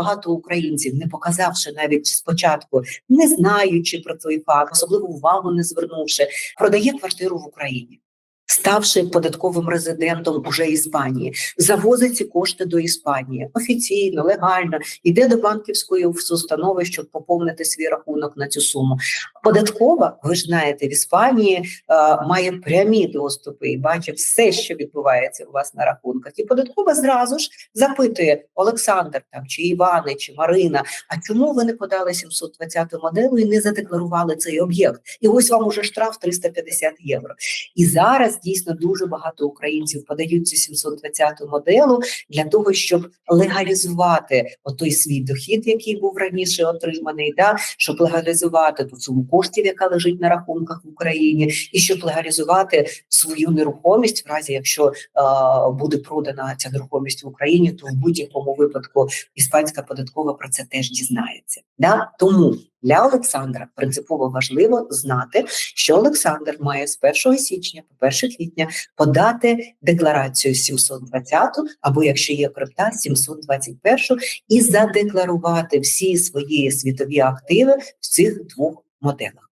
багато українців, не показавши навіть спочатку, не знаючи про той факт, особливо увагу не звернувши, продає квартиру в Україні. Ставши податковим резидентом уже Іспанії, завозить ці кошти до Іспанії офіційно, легально, йде до банківської установи, щоб поповнити свій рахунок на цю суму. Податкова, ви ж знаєте, в Іспанії е, має прямі доступи і бачить все, що відбувається у вас на рахунках. І податкова зразу ж запитує Олександр там чи Івани, чи Марина. А чому ви не подали 720 моделу і не задекларували цей об'єкт? І ось вам уже штраф 350 євро. І зараз дійсно дуже багато українців подають цю 720 моделу для того, щоб легалізувати той свій дохід, який був раніше отриманий, да щоб легалізувати ту суму коштів, яка лежить на рахунках в Україні, і щоб легалізувати свою нерухомість, в разі якщо е, буде продана ця нерухомість в Україні, то в будь-якому випадку іспанська податкова про це теж дізнається. Да? Тому для Олександра принципово важливо знати, що Олександр має з 1 січня по 1 квітня подати декларацію 720 або якщо є крипта 721 і задекларувати всі свої світові активи в цих двох моделах.